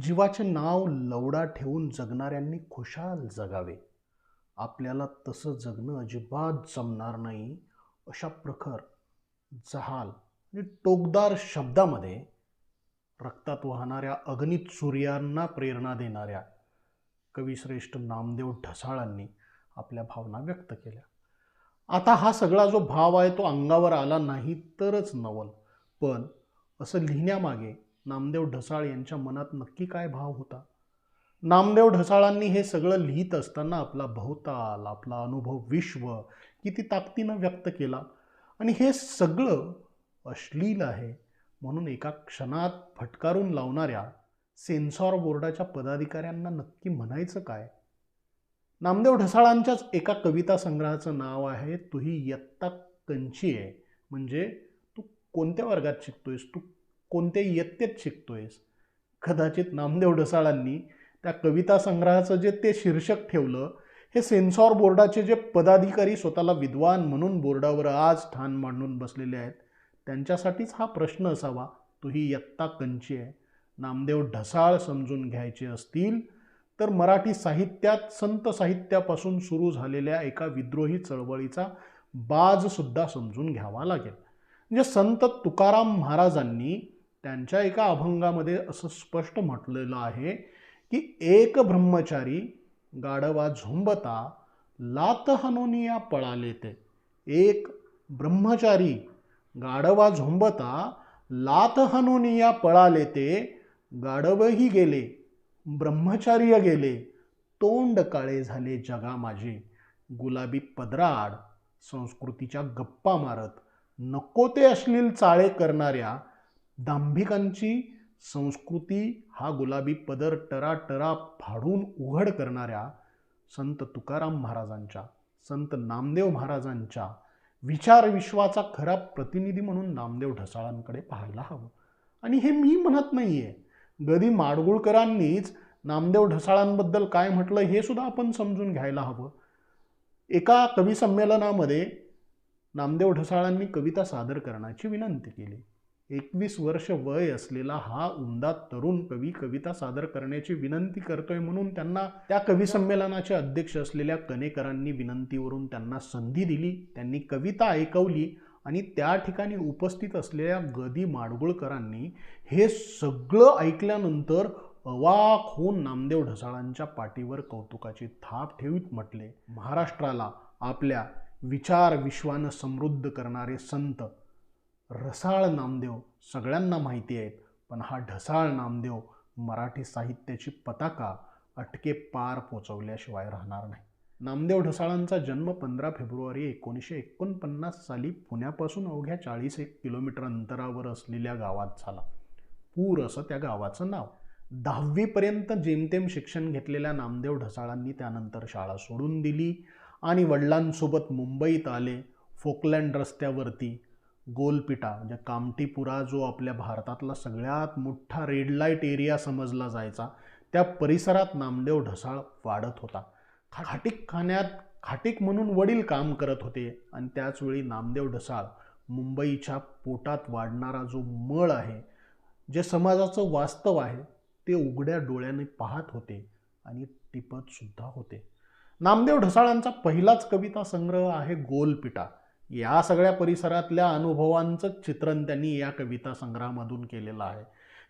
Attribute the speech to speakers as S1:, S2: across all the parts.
S1: जीवाचे नाव लवडा ठेवून जगणाऱ्यांनी खुशाल जगावे. आपल्याला तसं जगणं अजिबात जमणार नाही अशा प्रखर जहाल आणि टोकदार शब्दामध्ये रक्तात वाहणाऱ्या अग्नित सूर्यांना प्रेरणा देणाऱ्या कविश्रेष्ठ नामदेव ढसाळांनी आपल्या भावना व्यक्त केल्या. आता हा सगळा जो भाव आहे तो अंगावर आला नाही तरच नवल. पण असं लिहिण्यामागे नामदेव ढसाळ यांच्या मनात नक्की काय भाव होता? नामदेव ढसाळांनी हे सगळं लिहित असताना आपला भोवताल आपला अनुभव विश्व किती ताकदीनं व्यक्त केला. आणि हे सगळं अश्लील आहे म्हणून एका क्षणात फटकारून लावणाऱ्या सेन्सॉर बोर्डाच्या पदाधिकाऱ्यांना नक्की म्हणायचं काय? नामदेव ढसाळांच्याच एका कविता संग्रहाचं नाव आहे तुही इयत्ता कंची आहे म्हणजे तू कोणत्या वर्गात शिकतोयस? तू कोणत्या इयत्तेत शिकतोयस. कदाचित नामदेव ढसाळांनी त्या कविता संग्रहाचं जे ते शीर्षक ठेवलं हे सेन्सॉर बोर्डाचे जे पदाधिकारी स्वतःला विद्वान म्हणून बोर्डावर आज ठाण मांडून बसलेले आहेत त्यांच्यासाठीच हा प्रश्न असावा तो ही यत्ता कंची आहे. नामदेव ढसाळ समजून घ्यायचे असतील तर मराठी साहित्यात संत साहित्यापासून सुरू झालेल्या एका विद्रोही चळवळीचा बाजसुद्धा समजून घ्यावा लागेल. म्हणजे संत तुकाराम महाराजांनी त्यांच्या एका अभंगामध्ये असं स्पष्ट म्हटलेलं आहे की एक ब्रह्मचारी गाढवा झुंबता लात हनोनिया पळाले ते एक ब्रह्मचारी गाढवा झुंबता लात हनोनिया पळाले ते गाढवही गेले ब्रह्मचार्य गेले तोंड काळे झाले जगा माझे. गुलाबी पदराड संस्कृतीच्या गप्पा मारत नको ते अश्लील चाळे करणाऱ्या दांभिकांची संस्कृती हा गुलाबी पदर टरा टरा फाडून उघड करणाऱ्या संत तुकाराम महाराजांच्या संत नामदेव महाराजांच्या विचार विश्वाचा खरा प्रतिनिधी म्हणून नामदेव ढसाळांकडे पाहायला हवं. आणि हे मी म्हणत नाही आहे गदी माडगुळकरांनीच नामदेव ढसाळांबद्दल काय म्हटलं हे सुद्धा आपण समजून घ्यायला हवं. एका कविसंमेलनामध्ये नामदेव ढसाळांनी कविता सादर करण्याची विनंती केली. एकवीस वर्ष वय असलेला हा उमदा तरुण कवी कविता सादर करण्याची विनंती करतोय म्हणून त्यांना त्या कवी संमेलनाचे अध्यक्ष असलेल्या कनेकरांनी विनंतीवरून त्यांना संधी दिली त्यांनी कविता ऐकवली आणि त्या ठिकाणी उपस्थित असलेल्या गदी माडगुळकरांनी हे सगळं ऐकल्यानंतर अवाक होऊन नामदेव ढसाळांच्या पाठीवर कौतुकाची थाप ठेवीत म्हटले महाराष्ट्राला आपल्या विचार विश्वानं समृद्ध करणारे संत रसाळ नामदेव सगळ्यांना माहिती आहेत पण हा ढसाळ नामदेव मराठी साहित्याची पताका अटके पार पोचवल्याशिवाय राहणार नाही. नामदेव ढसाळांचा जन्म पंधरा फेब्रुवारी एकोणीसशे एकोणपन्नास साली पुण्यापासून अवघ्या चाळीस एक किलोमीटर अंतरावर असलेल्या गावात झाला. पूर असं त्या गावाचं नाव. दहावीपर्यंत जेमतेम शिक्षण घेतलेल्या नामदेव ढसाळांनी त्यानंतर शाळा सोडून दिली आणि वडिलांसोबत मुंबईत आले फोकलँड रस्त्यावरती गोलपिटा म्हणजे कामटीपुरा जो आपल्या भारतातला सगळ्यात मोठा रेड लाइट एरिया समजला जायचा त्या परिसरात नामदेव ढसाळ वाढत होता. खाटीक खाण्यात खाटीक म्हणून वडील काम करत होते आणि त्याचवेळी नामदेव ढसाळ मुंबईच्या पोटात वाढणारा जो मळ आहे जे समाजाचं वास्तव आहे ते उघड्या डोळ्याने पाहत होते आणि टिपतसुद्धा होते. नामदेव ढसाळांचा पहिलाच कविता संग्रह आहे गोलपिटा. या सगळ्या परिसरातल्या अनुभवांचं चित्रण त्यांनी या कविता संग्रहामधून केलेलं आहे.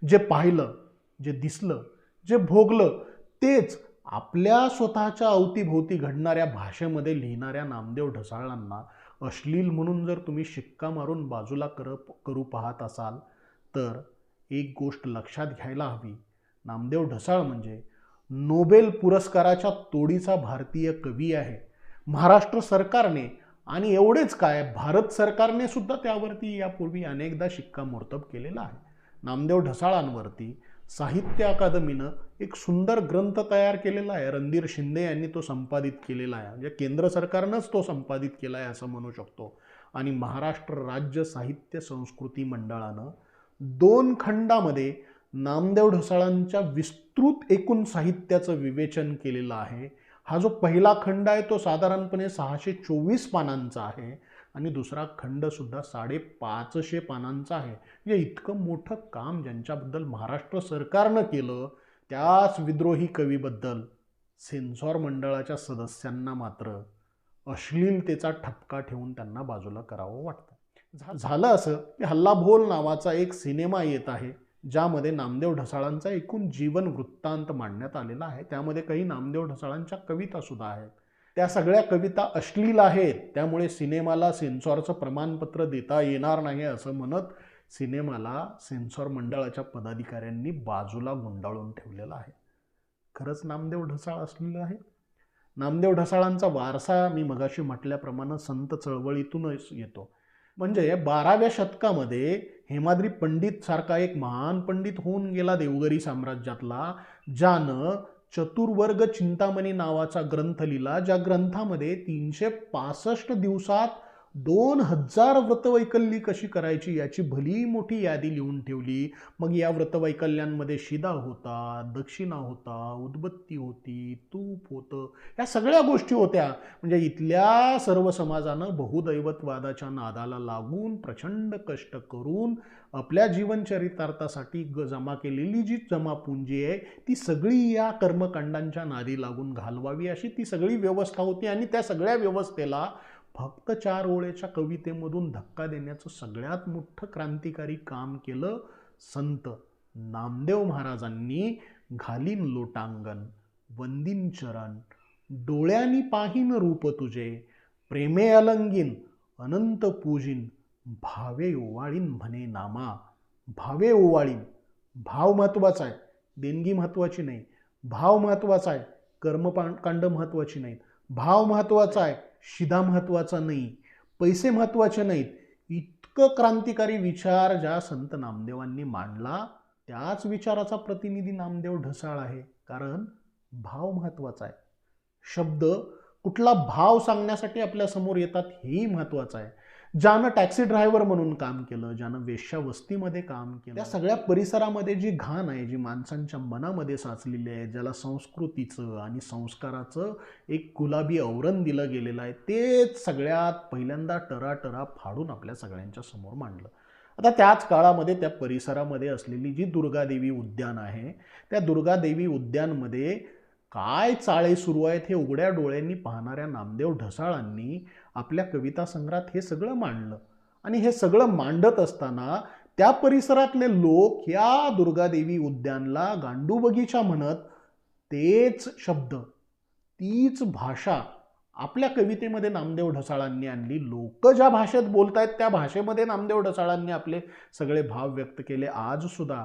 S1: जे पाहिलं जे दिसलं जे भोगलं तेच आपल्या स्वतःच्या अवतीभोवती घडणाऱ्या भाषेमध्ये लिहिणाऱ्या नामदेव ढसाळांना अश्लील म्हणून जर तुम्ही शिक्का मारून बाजूला कर करू पाहत असाल तर एक गोष्ट लक्षात घ्यायला हवी. नामदेव ढसाळ म्हणजे नोबेल पुरस्काराच्या तोडीचा भारतीय कवी आहे. महाराष्ट्र सरकारने आणि एवढेच काय भारत सरकारने सुद्धा त्यावरती यापूर्वी अनेकदा शिक्कामोर्तब केलेला आहे. नामदेव ढसाळांवरती साहित्य अकादमीनं एक सुंदर ग्रंथ तयार केलेला आहे. रणधीर शिंदे यांनी तो संपादित केलेला आहे. म्हणजे केंद्र सरकारनंच तो संपादित केला आहे असं म्हणू शकतो. आणि महाराष्ट्र राज्य साहित्य संस्कृती मंडळानं दोन खंडामध्ये नामदेव ढसाळांच्या विस्तृत एकूण साहित्याचं विवेचन केलेलं आहे. हा जो पहिला खंड आहे तो साधारणपणे सहाशे चोवीस पानांचा आहे आणि दुसरा खंडसुद्धा साडेपाचशे पानांचा आहे. म्हणजे इतकं मोठं काम ज्यांच्याबद्दल महाराष्ट्र सरकारनं केलं त्याच विद्रोही कवीबद्दल सेन्सॉर मंडळाच्या सदस्यांना मात्र अश्लीलतेचा ठपका ठेवून त्यांना बाजूला करावं वाटतं. झा- झालं असं की हल्लाभोल नावाचा एक सिनेमा येत आहे. ज्यामध्ये नामदेव ढसाळांचा एकूण जीवन वृत्तांत मांडण्यात आलेला आहे. त्यामध्ये काही नामदेव ढसाळांच्या कविता सुद्धा आहेत. त्या सगळ्या कविता अश्लील आहेत. त्यामुळे सिनेमाला सेन्सॉरचं प्रमाणपत्र देता येणार नाही असं म्हणत सिनेमाला सेन्सॉर मंडळाच्या पदाधिकाऱ्यांनी बाजूला गुंडाळून ठेवलेला आहे. खरंच नामदेव ढसाळ असलेलं आहे? नामदेव ढसाळांचा वारसा मी मगाशी म्हटल्याप्रमाणे संत चळवळीतूनच येतो. म्हणजे बाराव्या शतकामध्ये हेमाद्री पंडित सारखा एक महान पंडित होऊन गेला देवगरी साम्राज्यातला ज्यानं चतुर्वर्ग चिंतामणी नावाचा ग्रंथ लिहिला ज्या ग्रंथामध्ये तीनशे पासष्ट दिवसात दोन हजार व्रतवैकल्ली कशी करायची याची भली मोठी यादी लिहून ठेवली. मग या व्रतवैकल्यांमध्ये शिदा होता दक्षिणा होता उदबत्ती होती तूप होतं या सगळ्या गोष्टी होत्या. म्हणजे इथल्या सर्व समाजानं बहुदैवतवादाच्या नादाला लागून प्रचंड कष्ट करून आपल्या जीवनचरितार्थासाठी ग जमा केलेली जी जमापुंजी आहे ती सगळी या कर्मकांडांच्या नादी लागून घालवावी अशी ती सगळी व्यवस्था होती आणि त्या सगळ्या व्यवस्थेला फक्त चार ओळेच्या कवितेमधून धक्का देण्याचं सगळ्यात मोठं क्रांतिकारी काम केलं संत नामदेव महाराजांनी घालीन लोटांगण वंदिन चरण डोळ्यांनी पाहीन रूप तुझे प्रेमे अलंगीन अनंत पूजिन भावे ओवाळीन म्हणे नामा भावे ओवाळीन भाव महत्त्वाचा आहे देणगी महत्त्वाची नाही भाव महत्त्वाचा आहे कर्मकांड महत्त्वाची नाहीत. भाव महत्त्वाचा आहे शिदा महत्त्वाचा नाही पैसे महत्त्वाचे नाहीत. इतकं क्रांतिकारी विचार ज्या संत नामदेवांनी मांडला त्याच विचाराचा प्रतिनिधी नामदेव ढसाळ आहे. कारण भाव महत्त्वाचा आहे. शब्द कुठला भाव सांगण्यासाठी आपल्यासमोर येतात हेही महत्त्वाचं आहे. ज्यानं टॅक्सी ड्रायव्हर म्हणून काम केलं ज्यानं वेश्यावस्तीमध्ये काम केलं त्या सगळ्या परिसरामध्ये जी घाण आहे जी माणसांच्या मनामध्ये साचलेली आहे ज्याला संस्कृतीचं आणि संस्काराचं एक गुलाबी आवरण दिलं गेलेलं आहे तेच सगळ्यात पहिल्यांदा टरा फाडून आपल्या सगळ्यांच्या समोर मांडलं. आता त्याच काळामध्ये त्या परिसरामध्ये असलेली जी दुर्गादेवी उद्यान आहे त्या दुर्गादेवी उद्यानमध्ये काय चाळे सुरू आहेत हे उघड्या डोळ्यांनी पाहणाऱ्या नामदेव ढसाळांनी आपल्या कविता संग्रहात हे सगळं मांडलं. आणि हे सगळं मांडत असताना त्या परिसरातले लोक या दुर्गादेवी उद्यानला गांडू बगीचा म्हणत तेच शब्द तीच भाषा आपल्या कवितेमध्ये नामदेव ढसाळांनी आणली. लोक ज्या भाषेत बोलतायत त्या भाषेमध्ये नामदेव ढसाळांनी आपले सगळे भाव व्यक्त केले. आजसुद्धा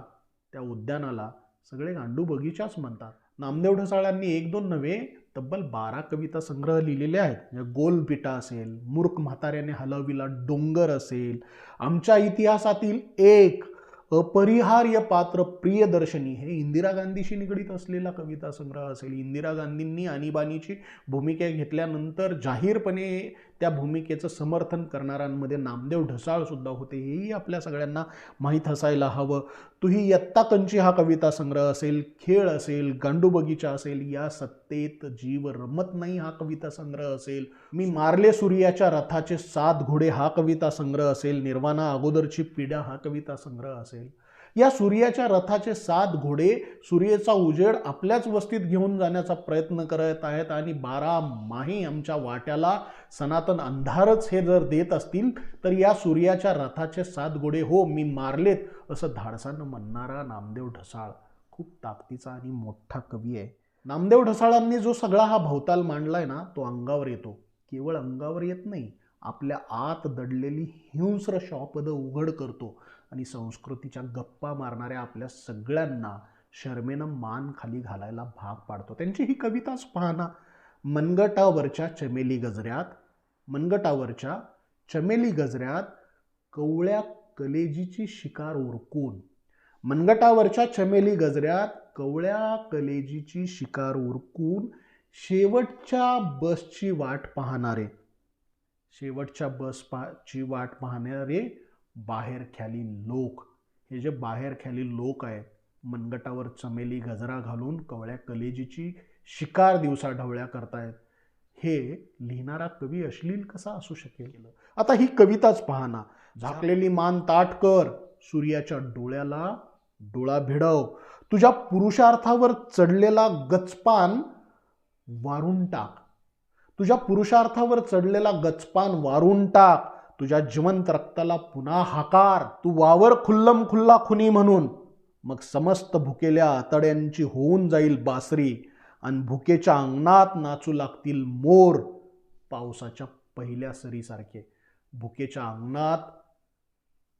S1: त्या उद्यानाला सगळे गांडू बगीचाच म्हणतात. नामदेव ढसाळांनी एक दोन नव्हे तब्बल बारा कविता संग्रह लिहिलेले आहेत. गोलपिटा असेल मूर्ख म्हाताऱ्याने हलविला डोंगर असेल आमच्या इतिहासातील एक अपरिहार्य पात्र प्रियदर्शनी हे इंदिरा गांधीशी निगडीत असलेला कविता संग्रह असेल. इंदिरा गांधींनी आणीबाणीची भूमिका घेतल्यानंतर जाहीरपणे त्या भूमिकेचं समर्थन करणाऱ्यांमध्ये नामदेव ढसाळसुद्धा होते. हेही आपल्या सगळ्यांना माहीत असायला हवं. तुही यत्ता कंची हा कविता संग्रह असेल खेळ असेल गांडू बगीचा असेल या सत्तेत जीव रमत नाही हा कविता संग्रह असेल. मी मारले सूर्याच्या रथाचे सात घोडे हा कविता संग्रह असेल निर्वाणा अगोदरची पिढ्या हा कविता संग्रह असेल. या सूर्याच्या रथाचे सात घोडे सूर्याचा उजेड आपल्याच वस्तीत घेऊन जाण्याचा प्रयत्न करत आहेत आणि बारा माही आमच्या वाट्याला सनातन अंधारच हे जर देत असतील तर या सूर्याच्या रथाचे सात घोडे हो मी मारलेत असं धाडसानं म्हणणारा नामदेव ढसाळ. खूप ताकदीचा आणि मोठा कवी आहे. नामदेव ढसाळांनी जो सगळा हा भवताल मांडलाय ना तो अंगावर येतो. केवळ अंगावर येत नाही आपल्या आत दडलेली हिंस्र शॉपदं उघड करतो. आणि संस्कृतीच्या गप्पा मारणाऱ्या आपल्या सगळ्यांना शर्मेनं मान खाली घालायला भाग पाडतो. त्यांची ही कविताच पाहना मनगटावरच्या चमेली गजऱ्यात मनगटावरच्या चमेली गजऱ्यात कवळ्या कलेजीची शिकार उरकून मनगटावरच्या चमेली गजऱ्यात कवळ्या कलेजीची शिकार उरकून शेवटच्या बसची वाट पाहणारे शेवटच्या बस पाची वाट पाहणारे बाहेर ख्याली लोक हे जे बाहेर ख्याली लोक आहेत मनगटावर चमेली गजरा घालून कवळ्या कलेजीची शिकार दिवसा ढवळ्या करतायत हे लिहिणारा कवी अश्लील कसा असू शकेल? आता ही कविताच पहा ना. झाकलेली मान ताट कर सूर्याच्या डोळ्याला डोळा भिडव तुझ्या पुरुषार्थावर चढलेला गचपान वारून टाक. तुझ्या पुरुषार्थावर चढलेला गचपान वारून टाक. तुझ्या जिवंत रक्ताला पुन्हा हाकार तू वावर खुल्लम खुल्ला खुनी म्हणून. मग समस्त भुकेल्या आतड्यांची होऊन जाईल बासरी आणि भुकेच्या अंगणात नाचू लागतील मोर. पावसाच्या पहिल्या सरीसारखे. भुकेच्या अंगणात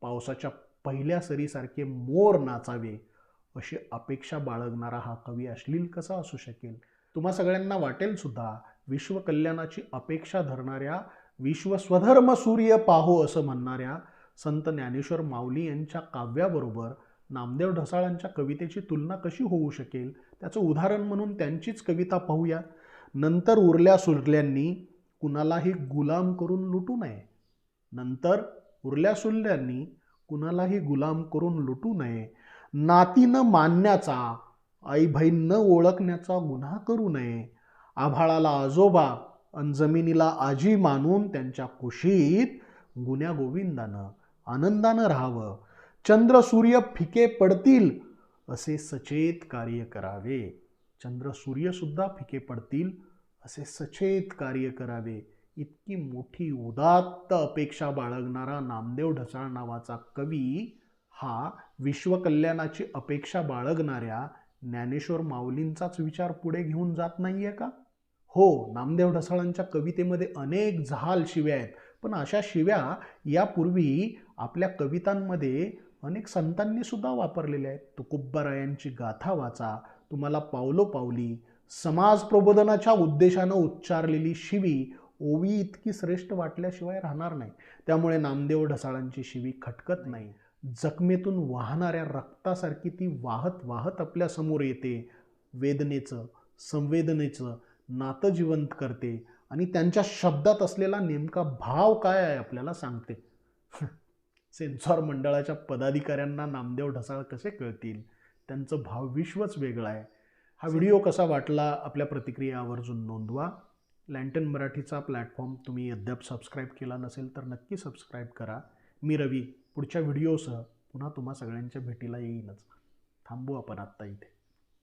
S1: पावसाच्या पहिल्या सरीसारखे मोर नाचावे. अशी अपेक्षा बाळगणारा हा कवी अश्लील कसा असू शकेल? तुम्हा सगळ्यांना वाटेल सुद्धा विश्वकल्याणाची अपेक्षा धरणाऱ्या विश्व स्वधर्म सूर्य पाहो असं म्हणणाऱ्या संत ज्ञानेश्वर माऊली यांच्या काव्याबरोबर नामदेव ढसाळांच्या कवितेची तुलना कशी होऊ शकेल? त्याचं उदाहरण म्हणून त्यांचीच कविता पाहूया. नंतर उरल्या सुरल्यांनी कुणालाही गुलाम करून लुटू नये. नंतर उरल्या सुरल्यांनी कुणालाही गुलाम करून लुटू नये. नाती न मानण्याचा आई बहीण न ओळखण्याचा गुन्हा करू नये. आभाळाला आजोबा जमिनीला आजी मानून त्यांच्या कुशीत गुन्या गोविंदानं आनंदानं राहावं. चंद्र सूर्य फिके पडतील असे सचेत कार्य करावे. चंद्र सूर्यसुद्धा फिके पडतील असे सचेत कार्य करावे. इतकी मोठी उदात्त अपेक्षा बाळगणारा नामदेव ढसाळ नावाचा कवी हा विश्वकल्याणाची अपेक्षा बाळगणाऱ्या ज्ञानेश्वर माऊलींचाच विचार पुढे घेऊन जात नाहीये का? हो नामदेव ढसाळांच्या कवितेमध्ये अनेक झाल शिव्या आहेत. पण अशा शिव्या यापूर्वी आपल्या कवितांमध्ये अनेक संतांनी सुद्धा वापरलेल्या आहेत. तुकुब्बारायांची गाथा वाचा तुम्हाला पावलो पावली समाज प्रबोधनाच्या उद्देशानं उच्चारलेली शिवी ओवी इतकी श्रेष्ठ वाटल्याशिवाय राहणार नाही. त्यामुळे नामदेव ढसाळांची शिवी खटकत नाही. जखमेतून वाहणाऱ्या रक्तासारखी ती वाहत वाहत आपल्यासमोर येते. वेदनेचं संवेदनेचं नातं जिवंत करते आणि त्यांच्या शब्दात असलेला नेमका भाव काय आहे आपल्याला सांगते. सेन्सॉर मंडळाच्या पदाधिकाऱ्यांना नामदेव ढसाळ कसे कळतील? त्यांचं भावविश्वच वेगळं आहे. हा व्हिडिओ कसा वाटला आपल्या प्रतिक्रिया आवर्जून नोंदवा. लँटन मराठीचा प्लॅटफॉर्म तुम्ही अद्याप सबस्क्राईब केला नसेल तर नक्की सबस्क्राईब करा. मी रवी पुढच्या व्हिडिओसह पुन्हा तुम्हा सगळ्यांच्या भेटीला येईनच. थांबू आपण आत्ता इथे.